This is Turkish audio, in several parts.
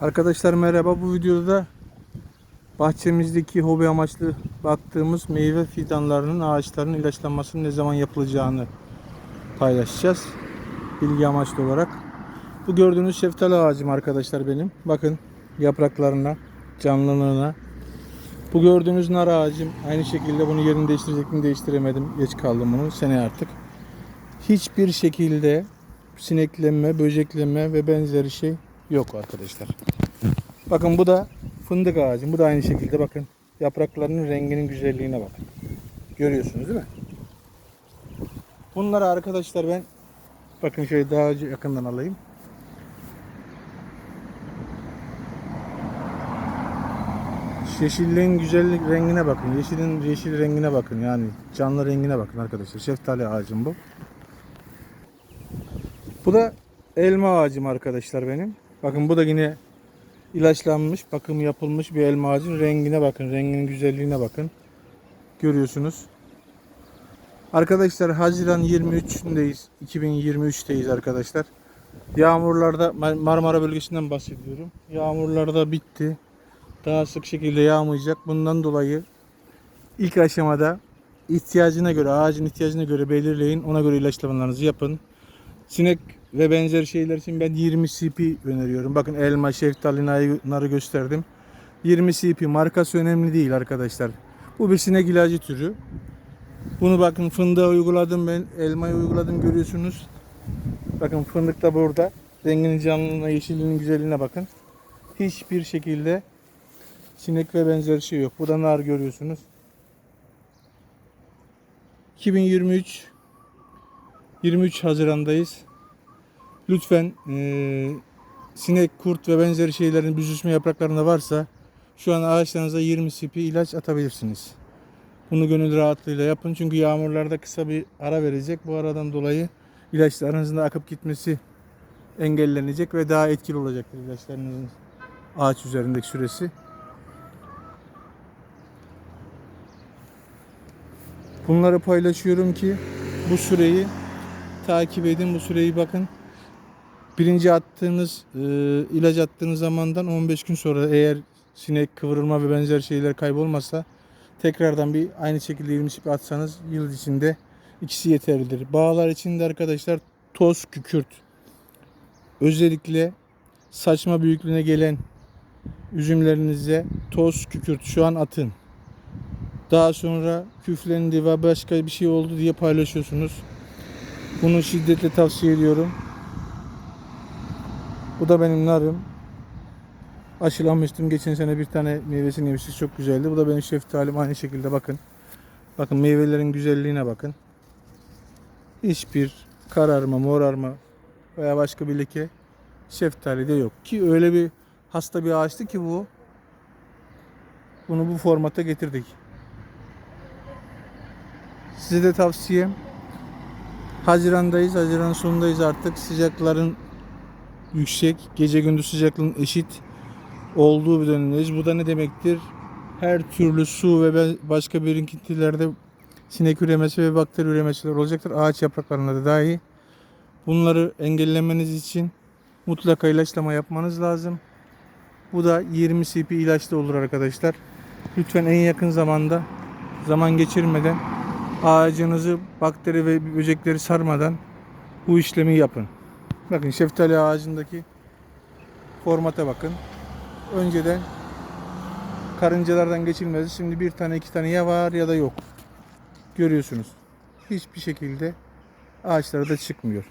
Arkadaşlar merhaba. Bu videoda bahçemizdeki hobi amaçlı baktığımız meyve fidanlarının, ağaçların ilaçlanmasının ne zaman yapılacağını paylaşacağız. Bilgi amaçlı olarak. Bu gördüğünüz şeftali ağacım arkadaşlar benim. Bakın yapraklarına, canlılığına. Bu gördüğünüz nar ağacım aynı şekilde bunu yerini değiştirecektim değiştiremedim. Geç kaldım bunu sene artık. Hiçbir şekilde sineklenme, böcekleme ve benzeri şey yok arkadaşlar. Bakın bu da fındık ağacım. Bu da aynı şekilde bakın. Yapraklarının renginin güzelliğine bakın. Görüyorsunuz değil mi? Bunları arkadaşlar ben bakın şöyle daha yakından alayım. Yeşilliğin güzellik rengine bakın. Yeşilin yeşil rengine bakın. Yani canlı rengine bakın arkadaşlar. Şeftali ağacım bu. Bu da elma ağacım arkadaşlar benim. Bakın bu da yine ilaçlanmış, bakım yapılmış bir elma ağacın rengine bakın. Renginin güzelliğine bakın. Görüyorsunuz. Arkadaşlar Haziran 23'ündeyiz. 2023'teyiz arkadaşlar. Yağmurlarda Mar- Marmara bölgesinden bahsediyorum. Yağmurlarda bitti. Daha sık şekilde yağmayacak. Bundan dolayı ilk aşamada ihtiyacına göre, ağacın ihtiyacına göre belirleyin. Ona göre ilaçlamalarınızı yapın. Sinek ve benzer şeyler için ben 20 CP öneriyorum. Bakın elma, şeftali, narı- gösterdim. 20 CP markası önemli değil arkadaşlar. Bu bir sinek ilacı türü. Bunu bakın fındığa uyguladım ben. Elmaya uyguladım görüyorsunuz. Bakın fındık da burada. Renginin canlılığına, yeşilliğinin güzelliğine bakın. Hiçbir şekilde sinek ve benzer şey yok. Bu da nar görüyorsunuz. 2023 23 Haziran'dayız. Lütfen eee, sinek, kurt ve benzeri şeylerin büzüşme yapraklarında varsa şu an ağaçlarınıza 20 cp ilaç atabilirsiniz. Bunu gönül rahatlığıyla yapın çünkü yağmurlarda kısa bir ara verecek. Bu aradan dolayı ilaçlarınızın da akıp gitmesi engellenecek ve daha etkili olacaktır ilaçlarınızın ağaç üzerindeki süresi. Bunları paylaşıyorum ki bu süreyi takip edin. Bu süreyi bakın. Birinci attığınız e, ilaç attığınız zamandan 15 gün sonra eğer sinek kıvırılma ve benzer şeyler kaybolmazsa tekrardan bir aynı şekilde 20 şipi atsanız yıl içinde ikisi yeterlidir. Bağlar içinde arkadaşlar toz kükürt. Özellikle saçma büyüklüğüne gelen üzümlerinize toz kükürt şu an atın. Daha sonra küflendi ve başka bir şey oldu diye paylaşıyorsunuz. Bunu şiddetle tavsiye ediyorum. Bu da benim narım. Aşılanmıştım. Geçen sene bir tane meyvesini yemiştik. Çok güzeldi. Bu da benim şeftalim. Aynı şekilde bakın. Bakın meyvelerin güzelliğine bakın. Hiçbir kararma, morarma veya başka bir leke şeftalide yok. Ki öyle bir hasta bir ağaçtı ki bu. Bunu bu formata getirdik. Size de tavsiyem Haziran'dayız. Haziran sonundayız artık. Sıcakların yüksek. Gece gündüz sıcaklığın eşit olduğu bir dönemdeyiz. Bu da ne demektir? Her türlü su ve başka birikintilerde sinek üremesi ve bakteri üremesiler olacaktır. Ağaç yapraklarında da dahi. Bunları engellemeniz için mutlaka ilaçlama yapmanız lazım. Bu da 20 cp ilaçlı olur arkadaşlar. Lütfen en yakın zamanda zaman geçirmeden ağacınızı bakteri ve böcekleri sarmadan bu işlemi yapın. Bakın şeftali ağacındaki formata bakın. Önceden karıncalardan geçilmez. Şimdi bir tane iki tane ya var ya da yok. Görüyorsunuz. Hiçbir şekilde ağaçlara da çıkmıyor.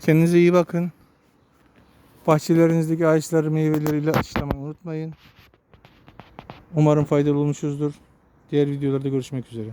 Kendinize iyi bakın. Bahçelerinizdeki ağaçları meyveleriyle aşılamayı unutmayın. Umarım faydalı olmuşuzdur. Diğer videolarda görüşmek üzere.